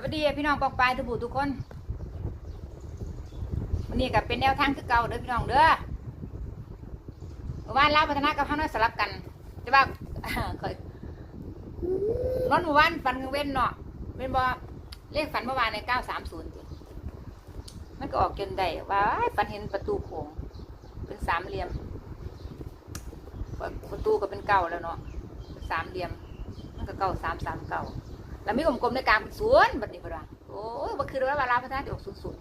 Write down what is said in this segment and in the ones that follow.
สวัสดีพี่น้องปอกปลายทุกผู้ทุกคนวันนี้ก็เป็นแนวทางคือเก่าเด้อพี่น้องเด้อเมื่อวานลาพัฒนากับข้างน้อยสลับกันแต่ว่าเคยนอนเมื่อวานฝันกลางเว้นเนาะเป็นบ่เลขฝันเมื่อวานในเก้าสามศูนย์มันก็ออกจนได้ว่าฝันเห็นประตูโขงเป็นสามเหลี่ยม ประตูก็เป็นเก้าแล้วเนาะเป็นสามเหลี่ยม มันก็เก้าสามสามเก้า แล้วมีกลมๆในกลางเป็นศูนย์บัดนี้พอดว่าโอ้ยบ่คือว่าเวลาพัฒนาจะออกศูนย์ศูนย์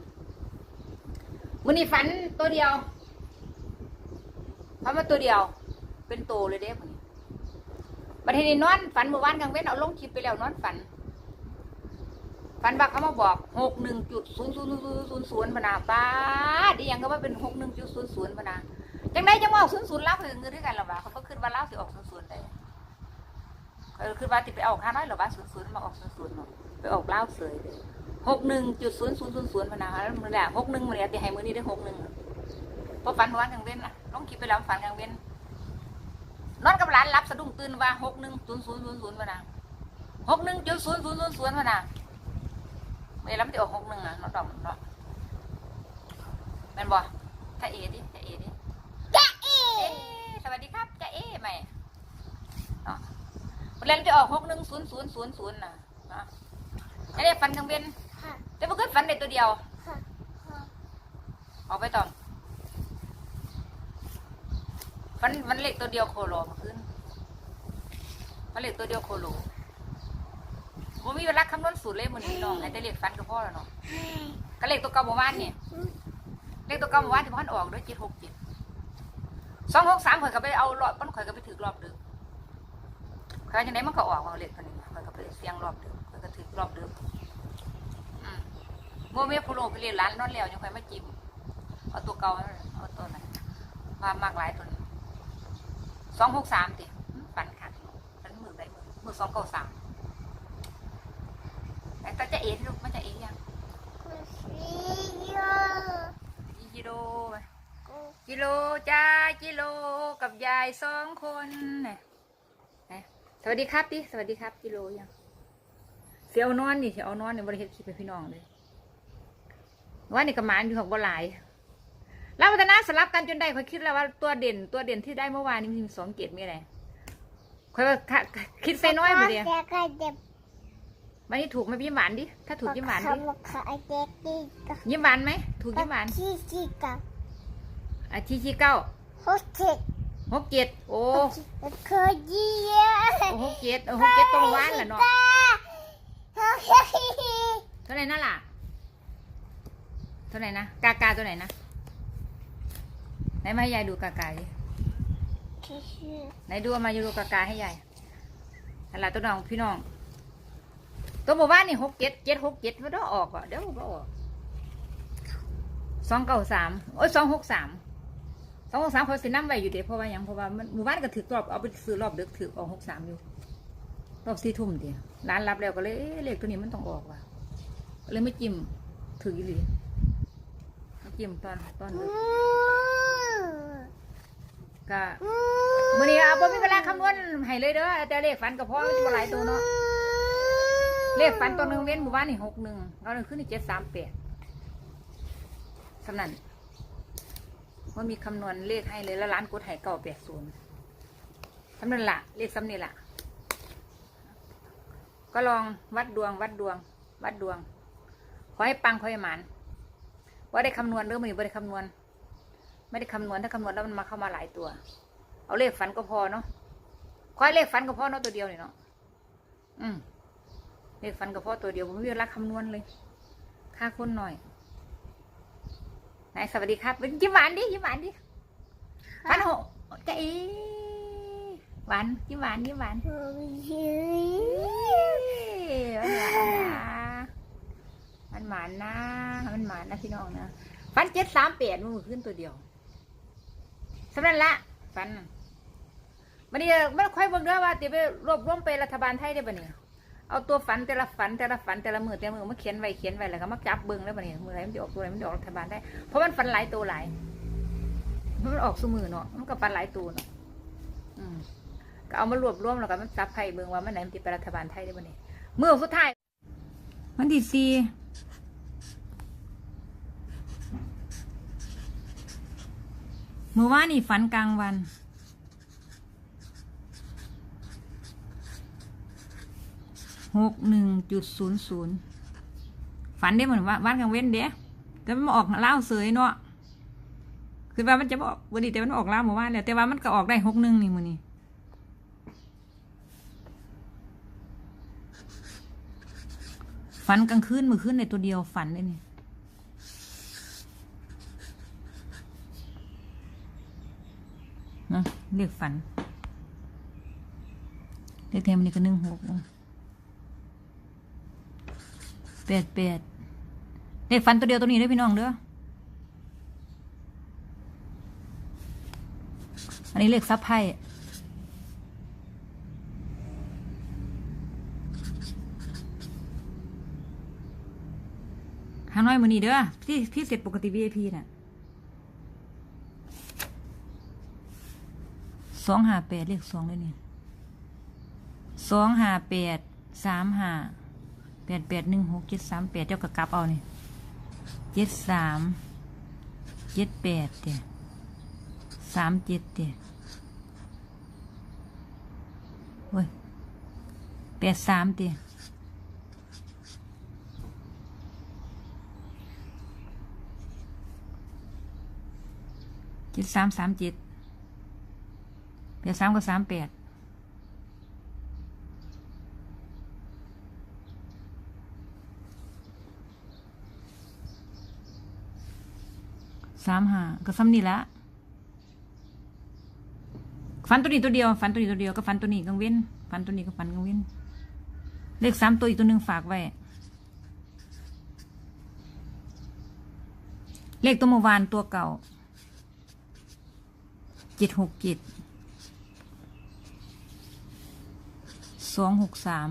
มือนี้ฝันตัวเดียวฝันมาตัวเดียว เป็นโตเลยเด้มือนี้บัดนี้นอนฝันเมื่อวานกลางเว้นเอาลงคลิปไปแล้วนอนฝันฝันว่าเขามาบอกหกหนึ่งจุดศูนย์ศูนย์ศูนย์ศูนย์ศูนย์พนาป้าดียังก็ว่าเป็นหกหนึ่งจุดศูนย์ศูนย์พนาจังได้จังว่าออกศูนย์ศูนย์ลาวเพิ่งเงินด้วยกันหรอวะเขาก็ขึ้นว่าลาสิออกศูนย์ศูนย์ได้ เออคือว่าติไปออกห้าน้อยหรือว่าศูนย์ศูนย์มาออกศูนย์ศูนย์เนาะไปออกเล่าวเสยเลยหกหนึ่งจุดศูนย์ศูนย์ศูนย์ศูนย์พนักแล้วมือแหละหกหนึ่งมือเนี่ยตีให้มือนี้ได้หกหนึ่งพอฝันวันกลางเว้นน่ะต้องคิดไปแล้วฝันกลางเว้นนอนกับหลานรับสะดุ้งตื่นว่าหกหนึ่งศูนย์ศูนย์ศูนย์ศูนย์พนักหกหนึ่งจุดศูนย์ศูนย์ศูนย์ศูนย์พนักไม่รับที่ออกหกหนึ่งอะเนาะดอมเนาะแม่นบ่ถ้าเอดิถ้าเอดิจ้าเอสวัสดีครับจ้าเอใหม่เนาะวัน แรกจะออกหกหนึ่งศูนย์ศูนย์ศูนย์ศูนย์นะนะไม่ได้ฟันกลางเวียนค่ะแต่เมื่อคืนฟันได้ตัวเดียว ค่ะค่ะออกไปต่อฟันมันเล็กตัวเดียวโคโลเมื่อคืนมันเล็กตัวเดียวโคโลผมมีเวลาคำนวณสูตรเลยมันนี่น้องให้แต่เล็กฟันก็พอแล้วเนาะก็เล็กตัวเก่าเมื่อวานเนี่ยเล็กตัวเก่าเมื่อวานที่พันออกด้วยเจ็ดหกเจ็ดสองหกสามข่อยก็ไปเอารอบมันข่อยก็ไปถือรอบดึก ข้าจังไดมันก็ออกมาเล็กคนนี้มันก็ไปเสียงรอบเดิมมันก็ถือรอบเดิมอืมโมเมพูโลไปเรียนร้านนอนแล้วยังค่อยมาจิ้มเอาตัวเก่าเอาตัวนั้นมามากหลายตัวนี้สองหกสามติอืมฝันขาดฝันมือได้มือมือสองเก้าสามแต่ก็จะเอ็นลูกมันจะเอ็นยังกูซีโยกิโลไปกิโลจ้ากิโลกับยายสองคนเนี่ย สวัสดีครับดิสวัสดีครับกิโลยังเสียเอานอนนี่เสียเอานอนนี่บริเฮ็ดคลิปไปพี่น้องเลยว่านี่กระมานอยู่ของบ่หลายแล้วพัฒนาสลับกันจนได้ค่อยคิดแล้วว่าตัวเด่นตัวเด่นที่ได้เมื่อวานนี้มีสองเกตมีอะไรค่อยว่าค่ะคิดใส่น้อยไปเดียวแล้วก็เด็บวันนี้ถูกไหมยิ้มหวานดิถ้าถูกยิ้มหวานดิขขาเด็กดีกับยิ้มหวานไหมถูกยิ้มหวานที่ที่กับอะชี้ชี้เก้าโฮสเท็ด หกเจ็ดโอ้เคยยี่ยโอ้หกเจ็ดโอ้หกเจ็ดตรงวานแหละเนาะเท่าไหร่นั่นล่ะเท่าไหร่นะกากาตัวไหนนะไหนมาให้ยายดูกากาดิไหนดูเอามาอยู่ดูกากาให้ยายนั่นล่ะตัวน้องพี่น้องตัวหมู่บ้านนี่หกเจ็ดเจ็ดหกเจ็ดมันต้องออกอะเดี๋ยวมันก็ออกสองเก้าสามโอ้ยสองหกสาม สองหกสามเขาสิน้ำไว้อยู่เดี๋ยวเพราะว่าหยังเพราะว่ามันหมู่บ้านก็ถือรอบเอาไปซื้อรอบเดึกถือออกหกสามอยู่รอบสี่ทุ่มเดียวร้านรับแล้วก็เลยเอ๊ะเลขตัวนี้มันต้องออกว่ะเลยไม่จิ้มถืออีหลีไม่จิ้มตอนตอนดึกก็มื่อนี้เอาบ่มีเวลาคำนวณให้เลยเด้อแต่เลขฝันก็พอมันบ่หลายตัวเนาะเลขฝันตัวหนึ่งเว้นหมู่บ้านนี่หกหนึ่งเอาหนึ่งขึ้นนี่เจ็ดสามแปดสำนัน ว่ามีคำนวณเลขให้เลยแล้วร้านกดให้เก้าแปดศูนย์สำนันละเลขสำนี่ละก็ลองวัดดวง วัดดวง วัดดวง ขอให้ปังขอให้หมันว่าได้คำนวณเรื่องมือไม่ได้คำนวณ ไม่ได้คำนวณถ้าคำนวณแล้วมันมาเข้ามาหลายตัว เอาเลขฝันก็พอเนาะขอให้เลขฝันก็พอเนาะตัวเดียวนี่เนาะอืมเลขฝันก็พอตัวเดียวผมไม่มีเวลาคำนวณเลยค่าคนหน่อย ไหนสวัสดีครับยิ้มหวานดิยิ้มหวานดิหวานโหจะอีหวานยิ้มหวานยิ้มหวานมันหมานนะมันหมานนะพี่น้องนะฟันเจ็ดสามแปดมันขึ้นตัวเดียวสำนันละฟันมันนี่ไม่ค่อยเบิ่งด้วยว่าตีไปรวบรวมไปรัฐบาลไทยได้ปะเนี่ย เอาตัวฝันแต่ละฝันแต่ละฝันแต่ละมือแต่ละมือมาเขียนไว้เขียนไว้แล้วก็มาจับเบิ่งแล้วปะเนี่ยมือไหนมันจะออกตัวไหนมันจะออกรัฐบาลได้ เพราะมันฝันหลายตัวหลายมันออกสมือเนาะมันก็ฝันหลายตัวเนาะอืมก็เอามารวบรวมแล้วก็มันจับไพ่เบิ่งว่ามันไหนมันจะไปรัฐบาลไทยได้ปะเนี่ยมือสุดท้ายวันที่สี่เมื่อวานนี่ฝันกลางวัน หกหนึ่งจุดศูนย์ศูนย์ฝันได้เหมือนว่าวันกลางเว้นเด้แต่มันมาออกเล่าเสยเนาะคือว่ามันจะบอกวันนี้แต่มันออกเล่าวเมื่อวานแล้วแต่ว่ามันก็ออกได้หกหนึ่งนี่มือนี้ฝันกลางคืนมือคืนในตัวเดียวฝันเลยนี่นะเรียกฝันเรียกแทนมันนี่ก็หนึ่งหก แปดแปดเลขฟันตัวเดียวตัวนี้ได้พี่น้องเด้อ อันนี้เลขซับไพ่หาน้อยมือนี้เด้อที่ที่เสร็จปกติ VIP น่ะสองห้าแปดเลขสองเลยเนี่ยสองห้าแปดสามห้า แปดแปดหนึ่งหกเจ็ดสามแปดเจ้ากระกลับเอานี่เจ็ดสามเจ็ดแปดเดียสามเจ็ดเดียโอ้ยแปดสามเดียเจ็ดสามสามเจ็ดแปดสามกับสามแปด สามหาก็ซ้ำนี่ละฟันตัวนี้ตัวเดียวฟันตัวนี้ตัวเดียวก็ฟันตัวนี้กังเว้นฟันตัวนี้ก็ฟันกังเว้นเลขสามตัวอีกตัวหนึ่งฝากไว้ เลขตัวเมื่อวานตัวเก่าเจ็ดหกเจ็ดสองหกสาม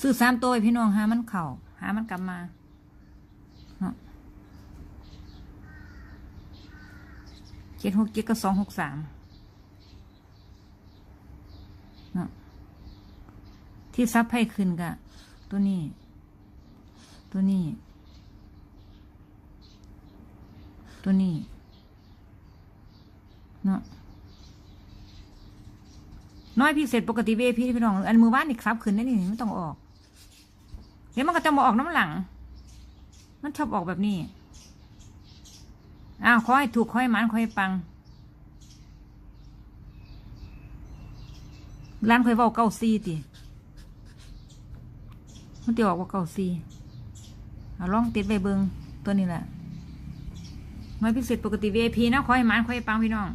ซื้อสามตัวพี่น้องหามันเข่าหามันกลับมาเนาะ เจ็ดหกเจ็ดก็สองหกสามเนาะที่ซับให้ขึ้นกะตัวนี้ ตัวนี้ ตัวนี้เนาะน้อยพิเศษปกติเวพี่พี่น้องอันมือว่านนี่ครับขึ้นได้นี่ไม่ต้องออก เดี๋ยวมันก็จะมาออกน้ำหลัง มันชอบออกแบบนี้ อ้าวขอให้ถูกขอให้มันขอให้ปัง ร้านเคยว่าเก้าซีติมันตีออกว่าเก้าซีเอาลองติดไปเบิงตัวนี้แหละไม่พิเศษปกติ VIP นะขอให้มันขอให้ปังพี่น้อง